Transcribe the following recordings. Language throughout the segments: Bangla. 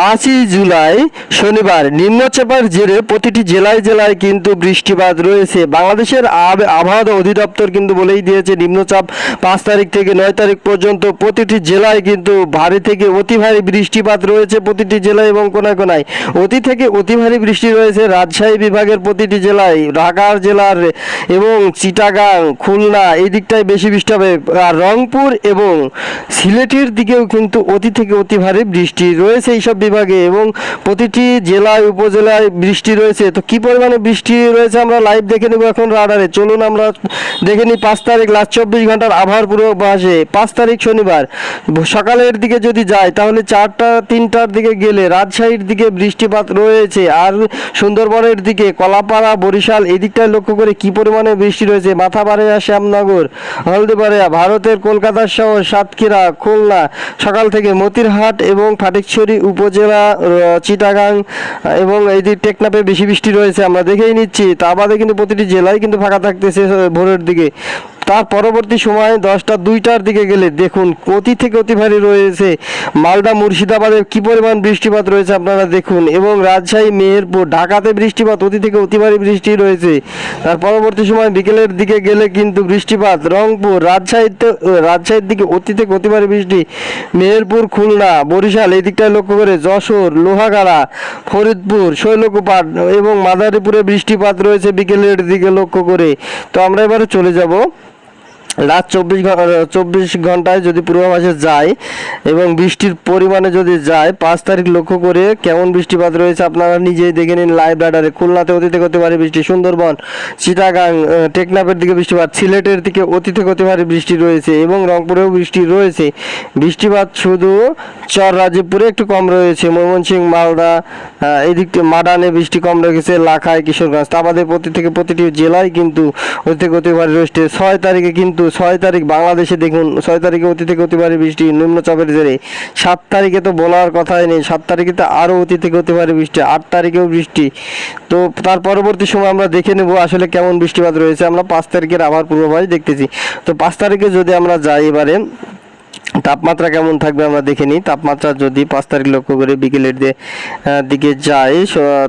পাঁচই জুলাই শনিবার নিম্নচাপের জেরে প্রতিটি জেলায় জেলায় কিন্তু বৃষ্টিপাত রয়েছে। বাংলাদেশের আবহাওয়া অধিদপ্তর কিন্তু বলেই দিয়েছে, নিম্নচাপ পাঁচ তারিখ থেকে নয় তারিখ পর্যন্ত প্রতিটি জেলায় কিন্তু ভারী থেকে অতি ভারী বৃষ্টিপাত রয়েছে প্রতিটি জেলায় এবং কোনায় কোনায়। অতি থেকে অতি ভারী বৃষ্টি রয়েছে রাজশাহী বিভাগের প্রতিটি জেলায়, ঢাকার জেলার এবং চিটাগাং, খুলনা এই দিকটায় বেশি বৃষ্টি হবে। আর রংপুর এবং সিলেটের দিকেও কিন্তু অতি থেকে অতি ভারী বৃষ্টি রয়েছে এইসব বিভাগে এবং প্রতিটি জেলায়, উপজেলায় বৃষ্টি রয়েছে। তো কি পরিমাণে বৃষ্টি রয়েছে আমরা লাইভ দেখে নেব এখন রাডারে। চলুন আমরা দেখে নিই পাঁচ তারিখ লাস্ট চব্বিশ ঘণ্টার আবহাওয়ার পূর্বাভাসে। পাঁচ তারিখ শনিবার, সকালের দিকে যদি যায় তাহলে চারটা, তিনটার দিকে গেলে রাজশাহীর দিকে বৃষ্টিপাত রয়েছে। আর সুন্দরবনের দিকে কলাপাড়া, বরিশাল, এই দিকটায় লক্ষ্য করে কি পরিমাণে বৃষ্টি রয়েছে? মাথাবাড়িয়া, শ্যামনগর, হলদিবাড়িয়া, ভারতের কলকাতা সহ সাতক্ষীরা, খুলনা, সকাল থেকে মতিরহাট এবং ফাটিকছড়ি উপজেলা চিটাগাং এবং এই দিক টেকনাপে বেশি বৃষ্টি রয়েছে, আমরা দেখেই নিচ্ছি। তা বাদে কিন্তু প্রতিটি জেলায় কিন্তু ফাঁকা থাকতেছে ভোরের দিকে। তার পরবর্তী সময়ে দশটা দুইটার দিকে গেলে দেখুন অতি থেকে অতি ভারী রয়েছে মালদা মুর্শিদাবাদে কি পরিমাণ বৃষ্টিপাত রয়েছে আপনারা দেখুন এবং রাজশাহী, মেহেরপুর, ঢাকাতে বৃষ্টিপাত অতি থেকে অতি ভারী বৃষ্টি রয়েছে। তার পরবর্তী সময় বিকেলের দিকে গেলে কিন্তু বৃষ্টিপাত রংপুর, রাজশাহীতে রাজশাহীর দিকে অতি থেকে অতি ভারী বৃষ্টি, মেহেরপুর, খুলনা, বরিশাল এই দিকটায় লক্ষ্য করে যশোর, লোহাগাড়া, ফরিদপুর, শৈলকুপাট এবং মাদারীপুরে বৃষ্টিপাত রয়েছে বিকেলের দিকে লক্ষ্য করে। তো আমরা এবারে চলে যাব রাত চব্বিশ চব্বিশ ঘন্টায় যদি পূর্বাভাসে যায় এবং বৃষ্টির পরিমাণে যদি যায়, পাঁচ তারিখ লক্ষ্য করে কেমন বৃষ্টিপাত রয়েছে আপনারা নিজেই দেখে নিন লাইভ রাডারে খুলনাতে অতীতে করতে পারে বৃষ্টি, সুন্দরবন, চিটাগাং টেকনাফের দিকে বৃষ্টিপাত, সিলেটের দিকে অতীতে করতে পারে বৃষ্টি রয়েছে এবং রংপুরেও বৃষ্টি রয়েছে। বৃষ্টিপাত শুধু চর রাজীবপুরে একটু কম রয়েছে, ময়মনসিংহ, মালদা দিকটি মাডানে বৃষ্টি কম রয়েছে লাখায় কিশোরগঞ্জ তা বাদে প্রতি থেকে প্রতিটি জেলায় কিন্তু অতি থেকে অতি ভারী রয়েছে। ছয় তারিখে কিন্তু ছয় তারিখ বাংলাদেশে দেখুন, ছয় তারিখে অতি থেকে অতি ভারী বৃষ্টি, নিম্নচাপের জেরে। সাত তারিখে তো বলার কথাই নেই, সাত তারিখে তো আরও অতি থেকে অতি বৃষ্টি, আট তারিখেও বৃষ্টি। তো তার পরবর্তী সময় আমরা দেখে নেব আসলে কেমন বৃষ্টিপাত রয়েছে। আমরা পাঁচ তারিখের আবার পূর্বাভাস দেখতেছি। তো পাঁচ তারিখে যদি আমরা যাই এবারে তাপমাত্রা কেমন থাকবে আমরা দেখে নিই। তাপমাত্রা যদি পাঁচ তারিখ লক্ষ্য করে বিকেলের দিকে যাই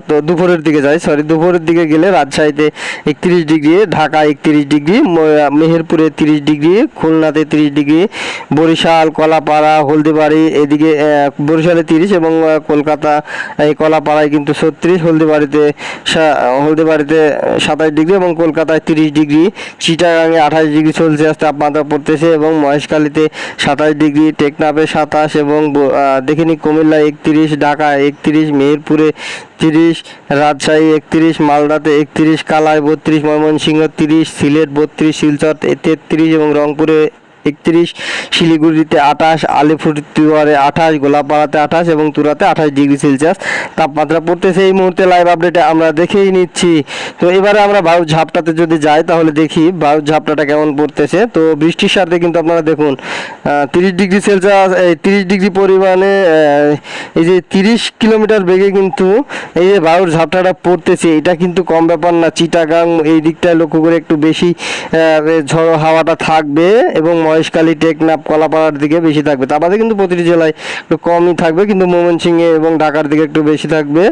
তো দুপুরের দিকে যাই সরি দুপুরের দিকে গেলে রাজশাহীতে একত্রিশ ডিগ্রি, ঢাকা একত্রিশ ডিগ্রি মেহেরপুরে তিরিশ ডিগ্রি, খুলনাতে তিরিশ ডিগ্রি, বরিশাল, কলাপাড়া, হলদিবাড়ি এদিকে বরিশালে তিরিশ এবং কলকাতা এই কলাপাড়ায় কিন্তু ছত্রিশ, হলদিবাড়িতে হলদিবাড়িতে সাতাশ ডিগ্রি এবং কলকাতায় তিরিশ ডিগ্রি, চিটাগাঙে আঠাশ ডিগ্রি সেলসিয়াস তাপমাত্রা পড়তেছে এবং মহেশখালীতে সাতাশ ডিগ্রি, টেকনাফে সাতাশ এবং দেখিনি কুমিল্লা একত্রিশ, ঢাকা একত্রিশ মেহেরপুরে তিরিশ, রাজশাহী একত্রিশ, মালদাতে একত্রিশ কালায় বত্রিশ, ময়মনসিংহ তিরিশ, সিলেট বত্রিশ, শিলচর তেত্রিশ এবং রংপুরে একত্রিশ, শিলিগুড়িতে আঠাশ, আলিপুরদুয়ারে আঠাশ গোলাপাড়াতে আঠাশ এবং তুরাতে আঠাশ ডিগ্রি সেলসিয়াস তাপমাত্রা পড়তেছে। এই মুহূর্তে লাইভ আপডেটে আমরা দেখেই নিচ্ছি। তো এবারে আমরা বায়ু ঝাপটাতে যদি যাই তাহলে দেখি বায়ু ঝাপটাটা কেমন পড়তেছে। তো বৃষ্টির সাথে কিন্তু আপনারা দেখুন তিরিশ ডিগ্রি সেলসিয়াস, এই তিরিশ ডিগ্রি পরিমাণে এই যে তিরিশ কিলোমিটার বেগে কিন্তু এই যে বায়ুর ঝাপটাটা পড়তেছে, এটা কিন্তু কম ব্যাপার না। চিটাগাং, এই দিকটায় লক্ষ্য করে একটু বেশি ঝড়ো হাওয়াটা থাকবে এবং মহেশখালী টেকনাফ, কলাপাড়ার দিকে বেশি থাকবে। তা বাদে কিন্তু প্রতিটি জেলায় একটু কমই থাকবে, কিন্তু ময়মনসিংহে এবং ঢাকার দিকে একটু বেশি থাকবে।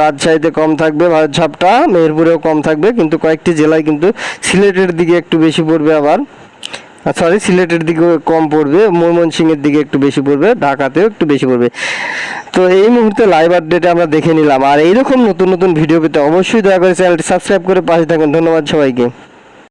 রাজশাহীতে কম থাকবে বায়ুর ঝাপটা মেহেরপুরেও কম থাকবে, কিন্তু কয়েকটি জেলায় কিন্তু সিলেটের দিকে একটু বেশি পড়বে আবার। সরি সিলেটের দিকে কম পড়বে, ময়মনসিংহের দিকে একটু বেশি পড়বে, ঢাকাতেও একটু বেশি পড়বে। তো এই মুহূর্তে লাইভ আপডেটে আমরা দেখে নিলাম। আর এইরকম নতুন নতুন ভিডিও পেতে অবশ্যই দয়া করে চ্যানেলটি সাবস্ক্রাইব করে পাশে থাকুন। ধন্যবাদ সবাইকে।